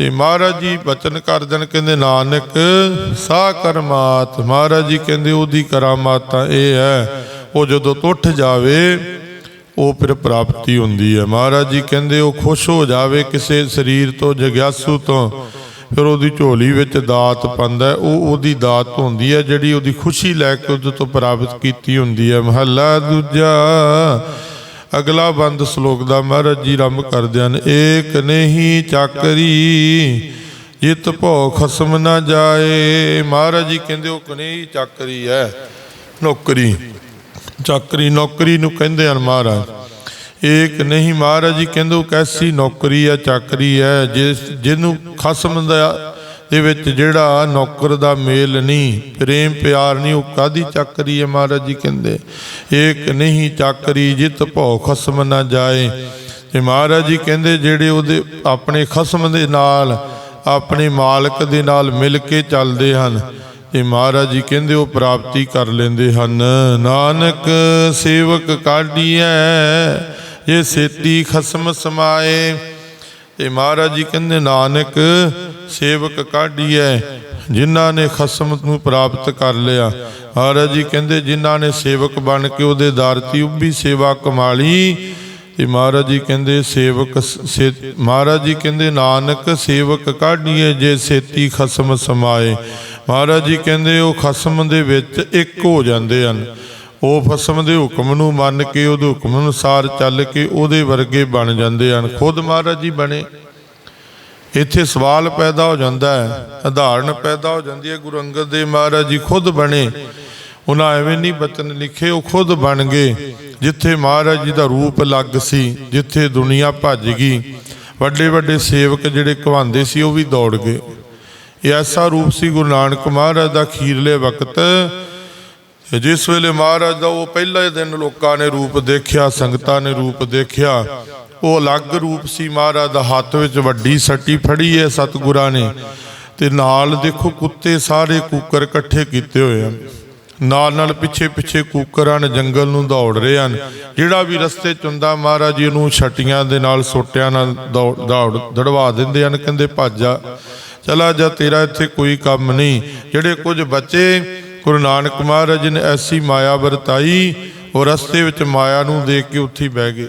ਇਹ ਮਹਾਰਾਜ ਜੀ ਬਚਨ ਕਰ ਦੇਣ, ਕਹਿੰਦੇ, ਨਾਨਕ ਸਾ ਕਰਮਾਤ ਮਹਾਰਾਜ ਜੀ ਕਹਿੰਦੇ, ਉਹਦੀ ਕਰਾਮਾਤ ਤਾਂ ਇਹ ਹੈ, ਉਹ ਜਦੋਂ ਟੁੱਟ ਜਾਵੇ, ਉਹ ਫਿਰ ਪ੍ਰਾਪਤੀ ਹੁੰਦੀ ਹੈ। ਮਹਾਰਾਜ ਜੀ ਕਹਿੰਦੇ, ਉਹ ਖੁਸ਼ ਹੋ ਜਾਵੇ ਕਿਸੇ ਸਰੀਰ ਤੋਂ, ਜਗਿਆਸੂ ਤੋਂ। ਫਿਰ ਉਹਦੀ ਝੋਲੀ ਵਿੱਚ ਦਾਤ ਪੰਦਾ ਉਹ ਉਹਦੀ ਦਾਤ ਹੁੰਦੀ ਹੈ, ਜਿਹੜੀ ਉਹਦੀ ਖੁਸ਼ੀ ਲੈ ਕੇ ਉਹਦੇ ਤੋਂ ਪ੍ਰਾਪਤ ਕੀਤੀ ਹੁੰਦੀ ਹੈ। ਮਹੱਲਾ ਦੂਜਾ, ਅਗਲਾ ਬੰਦ ਸ਼ਲੋਕ ਦਾ ਮਹਾਰਾਜ ਜੀ ਆਰੰਭ ਕਰਦੇ ਹਨ। ਏਕ ਨਹੀਂ ਚਾਕਰੀ, ਜਿਤ ਭੋ ਖਸਮ ਨਾ ਜਾਏ। ਮਹਾਰਾਜ ਜੀ ਕਹਿੰਦੇ ਉਹ ਕਨੇਹੀ ਚਾਕਰੀ ਹੈ, ਨੌਕਰੀ। ਚਾਕਰੀ, ਨੌਕਰੀ ਨੂੰ ਕਹਿੰਦੇ ਹਨ ਮਹਾਰਾਜ। ਏਕ ਨਹੀਂ ਮਹਾਰਾਜ ਜੀ ਕਹਿੰਦੇ ਉਹ ਕੈਸੀ ਨੌਕਰੀ ਆ, ਚਾਕਰੀ ਹੈ ਜਿਸ, ਜਿਹਨੂੰ ਖਸਮ ਦਾ ਦੇ ਵਿੱਚ ਜਿਹੜਾ ਨੌਕਰ ਦਾ ਮੇਲ ਨਹੀਂ, ਪ੍ਰੇਮ ਪਿਆਰ ਨਹੀਂ, ਉਹ ਕਾਦੀ ਚਾਕਰੀ ਹੈ ਮਹਾਰਾਜ ਜੀ ਕਹਿੰਦੇ? ਏਕ ਨਹੀਂ ਚਾਕਰੀ, ਜਿਤ ਭਉ ਖਸਮ ਨਾ ਜਾਏ। ਤੇ ਮਹਾਰਾਜ ਜੀ ਕਹਿੰਦੇ ਜਿਹੜੇ ਉਹਦੇ, ਆਪਣੇ ਖਸਮ ਦੇ ਨਾਲ, ਆਪਣੇ ਮਾਲਕ ਦੇ ਨਾਲ ਮਿਲ ਕੇ ਚੱਲਦੇ ਹਨ, ਤੇ ਮਹਾਰਾਜ ਜੀ ਕਹਿੰਦੇ ਉਹ ਪ੍ਰਾਪਤੀ ਕਰ ਲੈਂਦੇ ਹਨ। ਨਾਨਕ ਸੇਵਕ ਕਾਢੀਐ ਜੇ ਸੇਤੀ ਖਸਮ ਸਮਾਏ। ਤੇ ਮਹਾਰਾਜ ਜੀ ਕਹਿੰਦੇ, ਨਾਨਕ, ਸੇਵਕ ਕਾਢੀਐ, ਜਿਨ੍ਹਾਂ ਨੇ ਖਸਮ ਨੂੰ ਪ੍ਰਾਪਤ ਕਰ ਲਿਆ। ਮਹਾਰਾਜ ਜੀ ਕਹਿੰਦੇ, ਜਿਨ੍ਹਾਂ ਨੇ ਸੇਵਕ ਬਣ ਕੇ ਉਹਦੇ ਦਾਰਤੀ ਤੀ ਉੱਭੀ ਸੇਵਾ ਕਮਾਲੀ ਤੇ ਮਹਾਰਾਜ ਜੀ ਕਹਿੰਦੇ, ਸੇਵਕ ਸ- ਸੇ, ਮਹਾਰਾਜ ਜੀ ਕਹਿੰਦੇ, ਨਾਨਕ, ਸੇਵਕ ਕਾਢੀਏ ਜੇ ਸੇਤੀ ਖਸਮ ਸਮਾਏ। ਮਹਾਰਾਜ ਜੀ ਕਹਿੰਦੇ, ਉਹ ਖਸਮ ਦੇ ਵਿੱਚ ਇੱਕ ਹੋ ਜਾਂਦੇ ਹਨ। ਉਹ ਫਸਮ ਦੇ ਹੁਕਮ ਨੂੰ ਮੰਨ ਕੇ, ਉਹਦੇ ਹੁਕਮ ਅਨੁਸਾਰ ਚੱਲ ਕੇ ਉਹਦੇ ਵਰਗੇ ਬਣ ਜਾਂਦੇ ਹਨ। ਖੁਦ ਮਹਾਰਾਜ ਜੀ ਬਣੇ। ਇੱਥੇ ਸਵਾਲ ਪੈਦਾ ਹੋ ਜਾਂਦਾ ਹੈ ਉਦਾਹਰਣ ਪੈਦਾ ਹੋ ਜਾਂਦੀ ਹੈ। ਗੁਰੂ ਅੰਗਦ ਦੇਵ ਮਹਾਰਾਜ ਜੀ ਖੁਦ ਬਣੇ। ਉਹਨਾਂ ਐਵੇਂ ਨਹੀਂ ਬਚਨ ਲਿਖੇ, ਉਹ ਖੁਦ ਬਣ ਗਏ। ਜਿੱਥੇ ਮਹਾਰਾਜ ਜੀ ਦਾ ਰੂਪ ਲੱਗ ਸੀ, ਜਿੱਥੇ ਦੁਨੀਆ ਭੱਜ ਗਈ। ਵੱਡੇ ਵੱਡੇ ਸੇਵਕ ਜਿਹੜੇ ਕਹਾਉਂਦੇ ਸੀ, ਉਹ ਵੀ ਦੌੜ ਗਏ। ਇਹ ਐਸਾ ਰੂਪ ਸੀ ਗੁਰੂ ਨਾਨਕ ਮਹਾਰਾਜ ਦਾ ਖੀਰਲੇ ਵਕਤ। ਜਿਸ ਵੇਲੇ ਮਹਾਰਾਜ ਦਾ ਉਹ ਪਹਿਲੇ ਦਿਨ ਲੋਕਾਂ ਨੇ ਰੂਪ ਦੇਖਿਆ, ਸੰਗਤਾਂ ਨੇ ਰੂਪ ਦੇਖਿਆ, ਉਹ ਅਲੱਗ ਰੂਪ ਸੀ ਮਹਾਰਾਜ ਦਾ, ਹੱਥ ਵਿੱਚ ਵੱਡੀ ਸੱਟੀ ਫੜੀ ਹੈ ਸਤਿਗੁਰਾਂ ਨੇ ਤੇ ਨਾਲ ਦੇਖੋ ਕੁੱਤੇ ਸਾਰੇ ਕੂਕਰ ਇਕੱਠੇ ਕੀਤੇ ਹੋਏ ਹਨ। ਨਾਲ ਨਾਲ ਪਿੱਛੇ ਪਿੱਛੇ ਕੂਕਰਾਂ ਨੇ ਜੰਗਲ ਨੂੰ ਦੌੜ ਰਹੇ ਹਨ। ਜਿਹੜਾ ਵੀ ਰਸਤੇ ਚ ਹੁੰਦਾ ਮਹਾਰਾਜ ਜੀ ਨੂੰ ਛਟੀਆਂ ਦੇ ਨਾਲ ਸੋਟਿਆਂ ਨਾਲ ਦੌੜ ਦੌੜ, ਦੜਵਾ ਦਿੰਦੇ ਹਨ, ਕਹਿੰਦੇ, ਭੱਜ ਜਾ। ਚਲਾ ਜਾ, ਤੇਰਾ ਇੱਥੇ ਕੋਈ ਕੰਮ ਨਹੀਂ। ਜਿਹੜੇ ਕੁਝ ਬੱਚੇ ਗੁਰੂ ਨਾਨਕ ਮਹਾਰਾਜ ਜੀ ਨੇ ਐਸੀ ਮਾਇਆ ਵਰਤਾਈ, ਉਹ ਰਸਤੇ ਵਿੱਚ ਮਾਇਆ ਨੂੰ ਦੇਖ ਕੇ ਉੱਥੇ ਬਹਿ ਗਏ।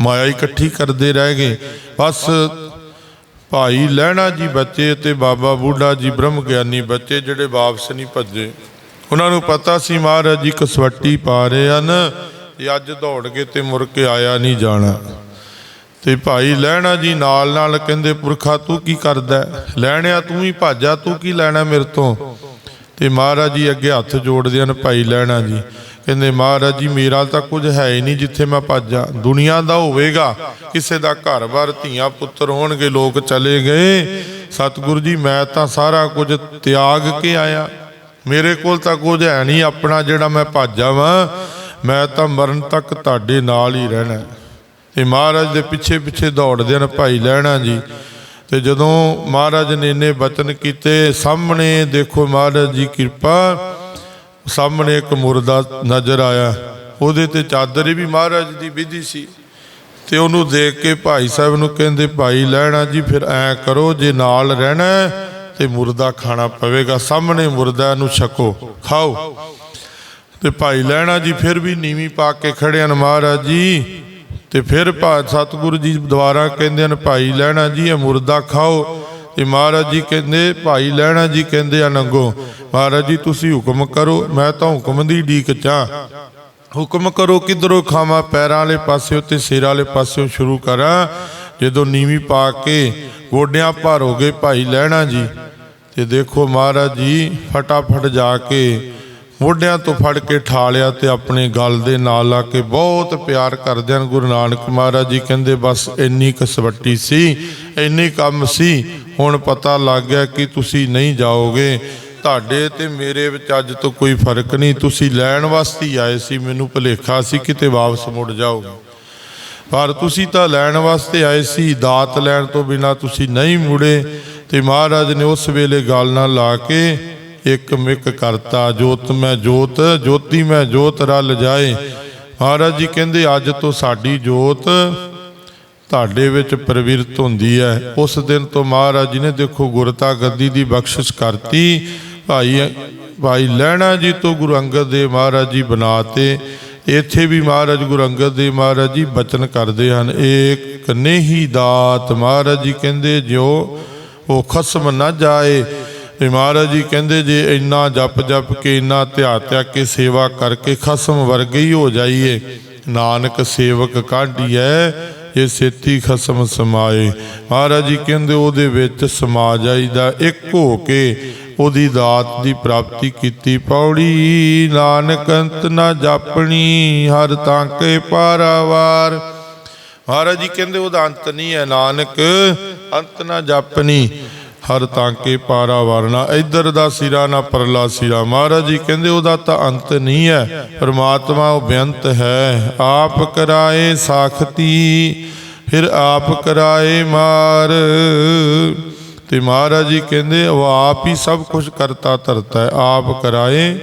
ਮਾਇਆ ਇਕੱਠੀ ਕਰਦੇ ਰਹਿ ਗਏ। ਬਸ ਭਾਈ ਲਹਿਣਾ ਜੀ ਬੱਚੇ ਤੇ ਬਾਬਾ ਬੁੱਢਾ ਜੀ ਬ੍ਰਹਮ ਗਿਆਨੀ ਬੱਚੇ ਜਿਹੜੇ ਵਾਪਸ ਨਹੀਂ ਭੱਜੇ। ਉਹਨਾਂ ਨੂੰ ਪਤਾ ਸੀ ਮਹਾਰਾਜ ਜੀ ਕਸਵੱਟੀ ਪਾ ਰਹੇ ਹਨ ਤੇ ਅੱਜ ਦੌੜ ਕੇ ਤੇ ਮੁੜ ਕੇ ਆਇਆ ਨਹੀਂ ਜਾਣਾ। ਤੇ ਭਾਈ ਲਹਿਣਾ ਜੀ ਨਾਲ ਨਾਲ ਕਹਿੰਦੇ, ਪੁਰਖਾ ਤੂੰ ਕੀ ਕਰਦਾ ਹੈ? ਲਹਿਣਿਆ ਤੂੰ ਹੀ ਭਾਜਾ ਤੂੰ ਕੀ ਲੈਣਾ ਮੇਰੇ ਤੋਂ? ਤੇ ਮਹਾਰਾਜ ਜੀ ਅੱਗੇ ਹੱਥ ਜੋੜਦੇ ਹਨ, ਭਾਈ ਲਹਿਣਾ ਜੀ। ਕਹਿੰਦੇ, ਮਹਾਰਾਜ ਜੀ, ਮੇਰਾ ਤਾਂ ਕੁਝ ਹੈ ਹੀ ਨਹੀਂ ਜਿੱਥੇ ਮੈਂ ਭੱਜਾਂ। ਦੁਨੀਆ ਦਾ ਹੋਵੇਗਾ, ਕਿਸੇ ਦਾ ਘਰ-ਬਾਰ, ਧੀਆਂ, ਪੁੱਤਰ ਹੋਣਗੇ, ਲੋਕ ਚਲੇ ਗਏ। ਸਤਿਗੁਰੂ ਜੀ, ਮੈਂ ਤਾਂ ਸਾਰਾ ਕੁਝ ਤਿਆਗ ਕੇ ਆਇਆ। ਮੇਰੇ ਕੋਲ ਤਾਂ ਕੁਝ ਹੈ ਨਹੀਂ, ਆਪਣਾ ਜਿਹੜਾ ਮੈਂ ਭੱਜਾਂ ਵਾਂ, ਮੈਂ ਤਾਂ ਮਰਨ ਤੱਕ ਤੁਹਾਡੇ ਨਾਲ ਹੀ ਰਹਿਣਾ। ਹੈ। ਤੇ ਮਹਾਰਾਜ ਦੇ ਪਿੱਛੇ ਪਿੱਛੇ ਦੌੜਦੇ ਹਨ, ਭਾਈ ਲਹਿਣਾ ਜੀ। ਤੇ ਜਦੋਂ ਮਹਾਰਾਜ ਨੇ ਇਹਨੇ ਬਚਨ ਕੀਤੇ ਸਾਹਮਣੇ ਦੇਖੋ ਮਹਾਰਾਜ ਜੀ ਕਿਰਪਾ ਸਾਹਮਣੇ ਇੱਕ ਮੁਰਦਾ ਨਜ਼ਰ ਆਇਆ। ਉਹਦੇ ਤੇ ਚਾਦਰ ਵੀ ਮਹਾਰਾਜ ਦੀ ਵਿਧੀ ਸੀ। ਤੇ ਉਹਨੂੰ ਦੇਖ ਕੇ ਭਾਈ ਸਾਹਿਬ ਨੂੰ ਕਹਿੰਦੇ ਭਾਈ ਲੈਣਾ ਜੀ ਫਿਰ ਐ ਕਰੋ ਜੇ ਨਾਲ ਰਹਿਣਾ ਹੈ, ਤੇ ਮੁਰਦਾ ਖਾਣਾ ਪਵੇਗਾ। ਸਾਹਮਣੇ ਮੁਰਦਾ ਨੂੰ ਛਕੋ ਖਾਓ। ਤੇ ਭਾਈ ਲੈਣਾ ਜੀ ਫਿਰ ਵੀ ਨੀਵੀਂ ਪਾ ਕੇ ਖੜੇ ਹਨ ਮਹਾਰਾਜ ਜੀ। ਤੇ ਫਿਰ ਭਾ ਸਤਿਗੁਰੂ ਜੀ ਦੁਆਰਾ ਕਹਿੰਦੇ ਹਨ, ਭਾਈ ਲੈਣਾ ਜੀ, ਇਹ ਮੁਰਦਾ ਖਾਓ। ਤੇ ਮਹਾਰਾਜ ਜੀ ਕਹਿੰਦੇ, ਭਾਈ ਲੈਣਾ ਜੀ, ਕਹਿੰਦੇ ਹਨ ਅੱਗੋਂ, ਮਹਾਰਾਜ ਜੀ, ਤੁਸੀਂ ਹੁਕਮ ਕਰੋ, ਮੈਂ ਤਾਂ ਹੁਕਮ ਦੀ ਢੀਕ ਚਾਂ। ਹੁਕਮ ਕਰੋ, ਕਿਧਰੋਂ ਖਾਵਾਂ? ਪੈਰਾਂ ਵਾਲੇ ਪਾਸਿਓਂ ਤੇ ਸਿਰ ਵਾਲੇ ਪਾਸਿਓਂ ਸ਼ੁਰੂ ਕਰਾਂ। ਜਦੋਂ ਨੀਵੀਂ ਪਾ ਕੇ ਗੋਡਿਆਂ ਭਰ ਹੋ ਗਏ, ਭਾਈ ਲੈਣਾ ਜੀ। ਤੇ ਦੇਖੋ ਮਹਾਰਾਜ ਜੀ, ਫਟਾਫਟ ਜਾ ਕੇ ਮੋਢਿਆਂ ਤੋਂ ਫੜ ਕੇ ਠਾਲਿਆ ਤੇ ਆਪਣੇ ਗਲ ਦੇ ਨਾਲ ਲਾ ਕੇ ਬਹੁਤ ਪਿਆਰ ਕਰਦੇ ਹਨ। ਗੁਰੂ ਨਾਨਕ ਮਹਾਰਾਜ ਜੀ ਕਹਿੰਦੇ, ਬਸ ਇੰਨੀ ਕਸਵੱਟੀ ਸੀ, ਇੰਨੀ ਕੰਮ ਸੀ, ਹੁਣ ਪਤਾ ਲੱਗ ਗਿਆ ਕਿ ਤੁਸੀਂ ਨਹੀਂ ਜਾਓਗੇ। ਤੁਹਾਡੇ ਤੇ ਮੇਰੇ ਵਿੱਚ ਅੱਜ ਤੋਂ ਕੋਈ ਫ਼ਰਕ ਨਹੀਂ। ਤੁਸੀਂ ਲੈਣ ਵਾਸਤੇ ਹੀ ਆਏ ਸੀ, ਮੈਨੂੰ ਭੁਲੇਖਾ ਸੀ ਕਿਤੇ ਵਾਪਸ ਮੁੜ ਜਾਓਗੇ ਪਰ ਤੁਸੀਂ ਤਾਂ ਲੈਣ ਵਾਸਤੇ ਆਏ ਸੀ, ਦਾਤ ਲੈਣ ਤੋਂ ਬਿਨਾ ਤੁਸੀਂ ਨਹੀਂ ਮੁੜੇ ਤੇ ਮਹਾਰਾਜ ਨੇ ਉਸ ਵੇਲੇ ਗੱਲ ਨਾਲ ਲਾ ਕੇ ਇੱਕ ਮਿਕ ਕਰਤਾ। ਜੋਤ ਮੈਂ ਜੋਤ, ਜੋਤੀ ਮੈਂ ਜੋਤ, ਰਲ ਜਾਏ। ਮਹਾਰਾਜ ਜੀ ਕਹਿੰਦੇ, ਅੱਜ ਤੋਂ ਸਾਡੀ ਜੋਤ ਤੁਹਾਡੇ ਵਿੱਚ ਪ੍ਰਵਿਰਤ ਹੁੰਦੀ ਹੈ। ਉਸ ਦਿਨ ਤੋਂ ਮਹਾਰਾਜ ਜੀ ਨੇ ਦੇਖੋ ਗੁਰਤਾ ਗੱਦੀ ਦੀ ਬਖਸ਼ਿਸ਼ ਕਰਤੀ। ਭਾਈ ਭਾਈ ਲੈਣਾ ਜੀ ਤੋਂ ਗੁਰੂ ਅੰਗਦ ਦੇਵ ਮਹਾਰਾਜ ਜੀ ਬਣਾਤੇ ਇੱਥੇ ਵੀ ਮਹਾਰਾਜ ਗੁਰੂ ਅੰਗਦ ਦੇਵ ਮਹਾਰਾਜ ਜੀ ਬਚਨ ਕਰਦੇ ਹਨ। ਏਕ ਨੇਹੀ ਦਾਤ, ਮਹਾਰਾਜ ਜੀ ਕਹਿੰਦੇ ਜੋ ਉਹ ਖਸਮ ਨਾ ਜਾਏ। ਤੇ ਮਹਾਰਾਜ ਜੀ ਕਹਿੰਦੇ ਜੇ ਇੰਨਾ ਜਪ ਜਪ ਕੇ, ਇੰਨਾ ਧਿਆ ਧਿਆ ਕੇ ਸੇਵਾ ਕਰਕੇ ਖਸਮ ਵਰਗੇ ਹੀ ਹੋ ਜਾਈਏ, ਨਾਨਕ ਸੇਵਕ ਕਾਢੀਐ ਇਹ ਸੇਤੀ ਖਸਮ ਸਮਾਏ। ਮਹਾਰਾਜ ਜੀ ਕਹਿੰਦੇ ਉਹਦੇ ਵਿੱਚ ਸਮਾ ਜਾਈਦਾ, ਇੱਕ ਹੋ ਕੇ ਉਹਦੀ ਦਾਤ ਦੀ ਪ੍ਰਾਪਤੀ ਕੀਤੀ। ਪੌੜੀ ਨਾਨਕ ਅੰਤ ਨਾ ਜਾਪਣੀ, ਹਰ ਤਾਂਕੇ ਪਾਰਾਵਾਰ। ਮਹਾਰਾਜ ਜੀ ਕਹਿੰਦੇ ਉਹਦਾ ਅੰਤ ਨਹੀਂ ਹੈ, ਨਾਨਕ ਅੰਤ ਨਾ ਜਾਪਣੀ। ਹਰ ਤਾਂਕੇ ਪਾਰਾ ਵਰਨਾ, ਇੱਧਰ ਦਾ ਸਿਰਾ ਨਾ ਪਰਲਾ ਸਿਰਾ। ਮਹਾਰਾਜ ਜੀ ਕਹਿੰਦੇ, ਉਹਦਾ ਤਾਂ ਅੰਤ ਨਹੀਂ ਹੈ। ਪਰਮਾਤਮਾ ਉਹ ਬੇਅੰਤ ਹੈ। ਆਪ ਕਰਾਏ ਸਾਖਤੀ, ਫਿਰ ਆਪ ਕਰਾਏ ਮਾਰ। ਤੇ ਮਹਾਰਾਜ ਜੀ ਕਹਿੰਦੇ, ਉਹ ਆਪ ਹੀ ਸਭ ਕੁਝ ਕਰਤਾ ਧਰਤਾ ਹੈ। ਆਪ ਕਰਾਏ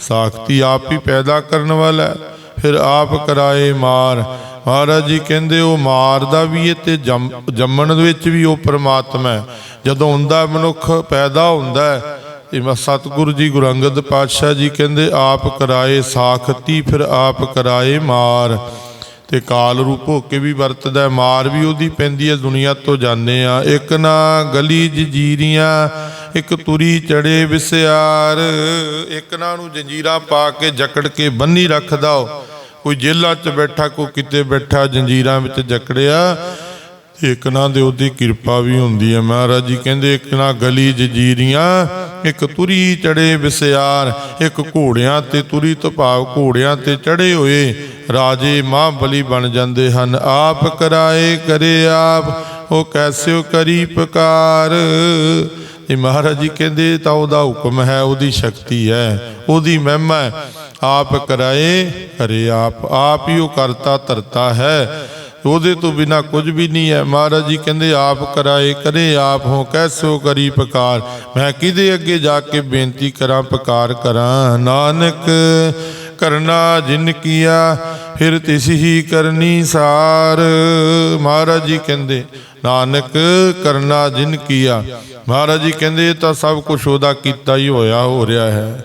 ਸਾਖਤੀ, ਆਪ ਹੀ ਪੈਦਾ ਕਰਨ ਵਾਲਾ ਹੈ। ਫਿਰ ਆਪ ਕਰਾਏ ਮਾਰ। ਮਹਾਰਾਜ ਜੀ ਕਹਿੰਦੇ, ਉਹ ਮਾਰਦਾ ਵੀ ਹੈ ਤੇ ਜੰਮ- ਜੰਮਣ ਵਿੱਚ ਵੀ ਉਹ ਪਰਮਾਤਮਾ ਹੈ ਜਦੋਂ ਹੁੰਦਾ ਮਨੁੱਖ ਪੈਦਾ ਹੁੰਦਾ ਹੈ ਇਹ ਮੈਂ, ਸਤਿਗੁਰੂ ਜੀ, ਗੁਰੂ ਅੰਗਦ ਪਾਤਸ਼ਾਹ ਜੀ ਕਹਿੰਦੇ, ਆਪ ਕਰਾਏ ਸਾਖਤੀ, ਫਿਰ ਆਪ ਕਰਾਏ ਮਾਰ। ਤੇ ਕਾਲ ਰੂਪ ਹੋ ਕੇ ਵੀ ਵਰਤਦਾ ਮਾਰ ਵੀ ਉਹਦੀ ਪੈਂਦੀ ਹੈ ਦੁਨੀਆ ਤੋਂ ਜਾਣੇ ਆ। ਇੱਕ ਨਾ ਗਲੀ ਜਜੀਰੀਆਂ ਇੱਕ ਤੁਰੀ ਚੜੇ ਵਿਸਿਆਰ। ਇੱਕ ਨਾ ਨੂੰ ਜੰਜੀਰਾ ਪਾ ਕੇ ਜਕੜ ਕੇ ਬੰਨੀ ਰੱਖਦਾ ਉਹ। ਕੋਈ ਜੇਲ੍ਹਾਂ 'ਚ ਬੈਠਾ, ਕੋਈ ਕਿਤੇ ਬੈਠਾ, ਜੰਜੀਰਾਂ ਵਿੱਚ ਜਕੜਿਆ, ਇੱਕ ਨਾ ਦੇ ਉਹਦੀ ਕਿਰਪਾ ਵੀ ਹੁੰਦੀ ਹੈ। ਮਹਾਰਾਜ ਜੀ ਕਹਿੰਦੇ, ਇੱਕ ਨਾ ਗਲੀ ਜਜੀਰੀਆਂ, ਇੱਕ ਤੁਰੀ ਚੜੇ ਵਿਸਿਆਰ, ਇੱਕ ਘੋੜਿਆਂ ਤੇ ਤੁਰੀ ਭਾਵ ਘੋੜਿਆਂ ਤੇ ਚੜੇ ਹੋਏ ਰਾਜੇ ਮਾਂ ਬਲੀ ਬਣ ਜਾਂਦੇ ਹਨ। ਆਪ ਕਰਾਏ ਕਰੇ ਆਪ, ਉਹ ਕੈਸਿਓ ਕਰੀ ਪਕਾਰ। ਇਹ ਮਹਾਰਾਜ ਜੀ ਕਹਿੰਦੇ, ਤਾਂ ਉਹਦਾ ਹੁਕਮ ਹੈ, ਉਹਦੀ ਸ਼ਕਤੀ ਹੈ, ਉਹਦੀ ਮਹਿਮਾ ਹੈ। ਆਪ ਕਰਾਏ ਕਰੇ ਆਪ ਆਪ ਹੀ ਉਹ ਕਰਤਾ, ਧਰਤਾ ਹੈ। ਉਹਦੇ ਤੋਂ ਬਿਨਾ ਕੁਝ ਵੀ ਨਹੀਂ ਹੈ। ਮਹਾਰਾਜ ਜੀ ਕਹਿੰਦੇ, ਆਪ ਕਰਾਏ, ਕਰੇ ਆਪ ਹੋ, ਕੈਸੋ ਕਰੀ ਪਕਾਰ। ਮੈਂ ਕਿਹਦੇ ਅੱਗੇ ਜਾ ਕੇ ਬੇਨਤੀ ਕਰਾਂ, ਪਕਾਰ ਕਰਾਂ? ਨਾਨਕ ਕਰਨਾ ਜਿਨ ਕੀਆ, ਫਿਰ ਤਿਸ ਹੀ ਕਰਨੀ ਸਾਰ। ਮਹਾਰਾਜ ਜੀ ਕਹਿੰਦੇ, ਨਾਨਕ ਕਰਨਾ ਜਿਨ ਕੀਆ। ਮਹਾਰਾਜ ਜੀ ਕਹਿੰਦੇ ਤਾਂ ਸਭ ਕੁਝ ਉਹਦਾ ਕੀਤਾ ਹੀ ਹੋਇਆ, ਹੋ ਰਿਹਾ ਹੈ।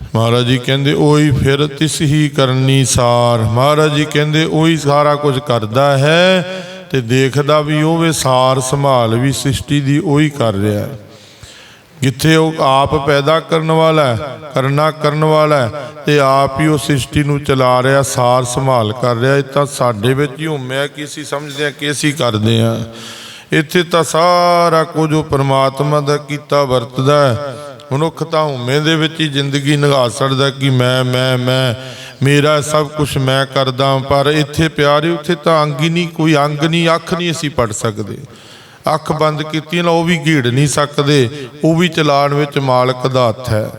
ਮਹਾਰਾਜ ਜੀ ਕਹਿੰਦੇ, ਉਹੀ ਫਿਰ ਤਿਸ ਹੀ ਕਰਨੀ ਸਾਰ। ਮਹਾਰਾਜ ਜੀ ਕਹਿੰਦੇ, ਉਹੀ ਸਾਰਾ ਕੁਝ ਕਰਦਾ ਹੈ ਤੇ ਦੇਖਦਾ ਵੀ ਉਹ ਵੇ ਸਾਰ ਸੰਭਾਲ ਵੀ ਸ੍ਰਿਸ਼ਟੀ ਦੀ ਉਹੀ ਕਰ ਰਿਹਾ ਹੈ। ਜਿੱਥੇ ਉਹ ਆਪ ਪੈਦਾ ਕਰਨ ਵਾਲਾ ਹੈ, ਕਰਨਾ ਕਰਨ ਵਾਲਾ ਹੈ, ਤੇ ਆਪ ਹੀ ਉਹ ਸ੍ਰਿਸ਼ਟੀ ਨੂੰ ਚਲਾ ਰਿਹਾ, ਸਾਰ ਸੰਭਾਲ ਕਰ ਰਿਹਾ, ਇਹ ਤਾਂ ਸਾਡੇ ਵਿੱਚ ਹੀ ਹੁਮਿਆ ਕਿ ਅਸੀਂ ਸਮਝਦੇ ਹਾਂ ਕਿ ਅਸੀਂ ਕਰਦੇ ਹਾਂ। ਇੱਥੇ ਤਾਂ ਸਾਰਾ ਕੁਝ ਉਹ ਪਰਮਾਤਮਾ ਦਾ ਕੀਤਾ, ਵਰਤਦਾ ਹੈ। ਮਨੁੱਖ ਤਾਂ ਹੁਮੇ ਦੇ ਵਿੱਚ ਹੀ ਜ਼ਿੰਦਗੀ ਨਿਗਾਹ ਛੱਡਦਾ ਕਿ ਮੈਂ ਮੈਂ ਮੈਂ, ਮੇਰਾ ਸਭ ਕੁਝ ਮੈਂ ਕਰਦਾ ਪਰ ਇੱਥੇ ਪਿਆਰੇ ਉੱਥੇ ਤਾਂ ਅੰਗ ਹੀ ਨਹੀਂ, ਕੋਈ ਅੰਗ ਨਹੀਂ, ਅੱਖ ਨਹੀਂ ਅਸੀਂ ਪੜ ਸਕਦੇ। ਅੱਖ ਬੰਦ ਕੀਤੀ ਨਾ, ਉਹ ਵੀ ਘੀੜ ਨਹੀਂ ਸਕਦੇ, ਉਹ ਵੀ ਚਲਾਉਣ ਵਿੱਚ ਮਾਲਕ ਦਾ ਹੱਥ ਹੈ।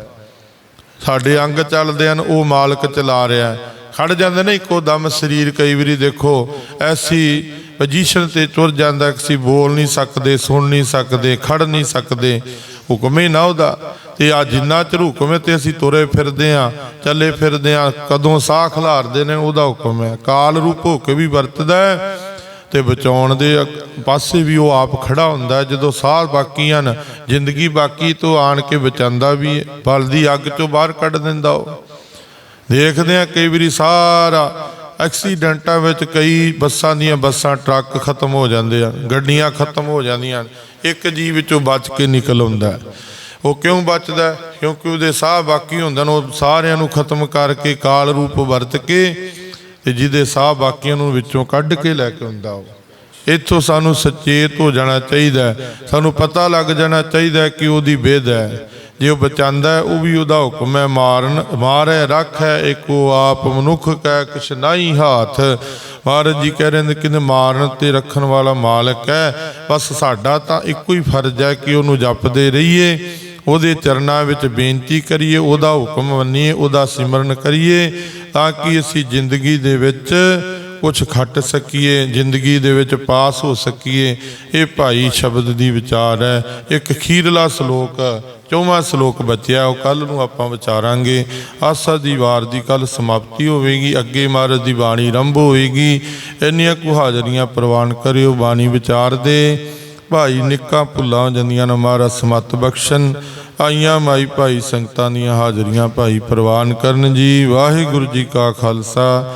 ਸਾਡੇ ਅੰਗ ਚੱਲਦੇ ਹਨ, ਉਹ ਮਾਲਕ ਚਲਾ ਰਿਹਾ ਹੈ। ਖੜ ਜਾਂਦੇ ਨੇ ਇੱਕੋ ਦਮ ਸਰੀਰ, ਕਈ ਵਾਰੀ ਦੇਖੋ, ਐਸੀ ਪੋਜੀਸ਼ਨ ਤੇ ਤੁਰ ਜਾਂਦਾ ਕਿ ਅਸੀਂ ਬੋਲ ਨਹੀਂ ਸਕਦੇ, ਸੁਣ ਨਹੀਂ ਸਕਦੇ, ਖੜ ਨਹੀਂ ਸਕਦੇ। ਹੁਕਮ ਹੀ ਨਾ ਉਹਦਾ। ਤੇ ਆ ਜਿੰਨਾ ਚਿਰ ਹੁਕਮ ਹੈ ਤੇ ਅਸੀਂ ਤੁਰੇ ਫਿਰਦੇ ਆ ਚੱਲੇ ਫਿਰਦੇ ਆ ਕਦੋਂ ਸਾਹ ਖਿਲਾਰਦੇ ਨੇ, ਉਹਦਾ ਹੁਕਮ ਹੈ। ਕਾਲ ਰੂਪ ਹੋ ਵੀ ਵਰਤਦਾ ਹੈ ਤੇ ਬਚਾਉਣ ਦੇ ਪਾਸੇ ਵੀ ਉਹ ਆਪ ਖੜਾ ਹੁੰਦਾ ਜਦੋਂ ਸਾਹ ਬਾਕੀ ਹਨ, ਜ਼ਿੰਦਗੀ ਬਾਕੀ ਤੋਂ ਆਣ ਕੇ ਬਚਾਉਂਦਾ ਵੀ ਹੈ। ਬਲਦੀ ਅੱਗ ਚੋਂ ਬਾਹਰ ਕੱਢ ਦਿੰਦਾ ਉਹ। ਦੇਖਦੇ ਆ ਕਈ ਵਾਰੀ ਸਾਰਾ ਐਕਸੀਡੈਂਟਾਂ ਵਿੱਚ ਕਈ ਬੱਸਾਂ ਦੀਆਂ ਬੱਸਾਂ ਟਰੱਕ ਖਤਮ ਹੋ ਜਾਂਦੇ ਆ, ਗੱਡੀਆਂ ਖਤਮ ਹੋ ਜਾਂਦੀਆਂ ਹਨ। ਇੱਕ ਜੀ ਵਿੱਚੋਂ ਬਚ ਕੇ ਨਿਕਲ ਆਉਂਦਾ ਉਹ ਕਿਉਂ ਬਚਦਾ ਕਿਉਂਕਿ ਉਹਦੇ ਸਾਹ ਬਾਕੀ ਹੁੰਦੇ ਨੇ ਉਹ ਸਾਰਿਆਂ ਨੂੰ ਖਤਮ ਕਰਕੇ ਕਾਲ ਰੂਪ ਵਰਤ ਕੇ ਤੇ ਜਿਹਦੇ ਸਾਹ ਬਾਕੀਆਂ ਨੂੰ ਵਿੱਚੋਂ ਕੱਢ ਕੇ ਲੈ ਕੇ ਆਉਂਦਾ ਉਹ। ਇੱਥੋਂ ਸਾਨੂੰ ਸੁਚੇਤ ਹੋ ਜਾਣਾ ਚਾਹੀਦਾ ਸਾਨੂੰ ਪਤਾ ਲੱਗ ਜਾਣਾ ਚਾਹੀਦਾ ਕਿ ਉਹਦੀ ਵਿਧ ਹੈ। ਜੇ ਉਹ ਬਚਾਉਂਦਾ ਉਹ ਵੀ ਉਹਦਾ ਹੁਕਮ ਹੈ ਮਾਰਨ। ਮਾਰੇ, ਰੱਖ ਹੈ ਇੱਕ ਉਹ ਆਪ ਮਨੁੱਖ ਕੈ ਕਿਛ ਨਹੀਂ ਹਾਥ। ਮਹਾਰਾਜ ਜੀ ਕਹਿ ਰਹੇ ਨੇ ਕਿ ਮਾਰਨ ਤੇ ਰੱਖਣ ਵਾਲਾ ਮਾਲਕ ਹੈ। ਬਸ ਸਾਡਾ ਤਾਂ ਇੱਕੋ ਹੀ ਫਰਜ਼ ਹੈ ਕਿ ਉਹਨੂੰ ਜਪਦੇ ਰਹੀਏ, ਉਹਦੇ ਚਰਨਾਂ ਵਿੱਚ ਬੇਨਤੀ ਕਰੀਏ, ਉਹਦਾ ਹੁਕਮ ਮੰਨੀਏ, ਉਹਦਾ ਸਿਮਰਨ ਕਰੀਏ, ਤਾਂ ਕਿ ਅਸੀਂ ਜ਼ਿੰਦਗੀ ਦੇ ਵਿੱਚ ਕੁਝ ਖੱਟ ਸਕੀਏ, ਜ਼ਿੰਦਗੀ ਦੇ ਵਿੱਚ ਪਾਸ ਹੋ ਸਕੀਏ। ਇਹ ਭਾਈ ਸ਼ਬਦ ਦੀ ਵਿਚਾਰ ਹੈ। ਇੱਕ ਖੀਰਲਾ ਸ਼ਲੋਕ, ਚੌਵਾਂ ਸ਼ਲੋਕ ਬਚਿਆ, ਉਹ ਕੱਲ ਨੂੰ ਆਪਾਂ ਵਿਚਾਰਾਂਗੇ। ਆਸਾ ਦੀ ਵਾਰ ਦੀ ਕੱਲ ਸਮਾਪਤੀ ਹੋਵੇਗੀ, ਅੱਗੇ ਮਹਾਰਾਜ ਦੀ ਬਾਣੀ ਆਰੰਭ ਹੋਵੇਗੀ। ਇੰਨੀਆਂ ਕੁ ਹਾਜ਼ਰੀਆਂ ਪ੍ਰਵਾਨ ਕਰਿਓ, ਬਾਣੀ ਵਿਚਾਰ ਦੇ। ਭਾਈ ਨਿੱਕਾ ਭੁੱਲਾਂ ਜਾਂਦੀਆਂ ਨੇ ਮਹਾਰਾਜ ਸਮਤ ਬਖਸ਼ਣ, ਆਈਆਂ ਮਾਈ ਭਾਈ ਸੰਗਤਾਂ ਦੀਆਂ ਹਾਜ਼ਰੀਆਂ ਭਾਈ ਪ੍ਰਵਾਨ ਕਰਨ ਜੀ। ਵਾਹਿਗੁਰੂ ਜੀ ਕਾ ਖਾਲਸਾ।